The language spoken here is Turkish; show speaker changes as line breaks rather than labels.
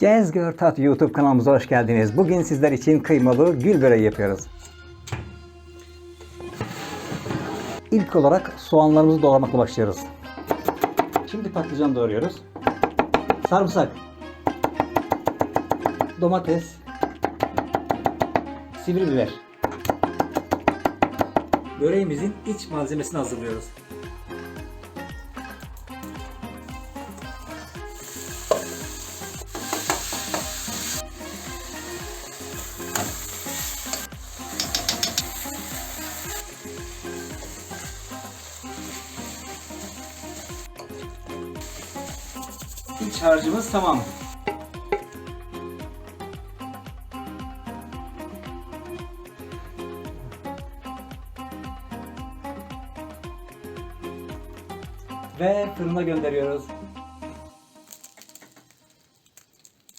Gez Gör Tat YouTube kanalımıza hoş geldiniz. Bugün sizler için kıymalı gül böreği yapıyoruz. İlk olarak soğanlarımızı doğramakla başlıyoruz. Şimdi patlıcan doğruyoruz. Sarımsak. Domates. Sivri biber. Böreğimizin iç malzemesini hazırlıyoruz. İç harcımız tamam. Ve fırına gönderiyoruz.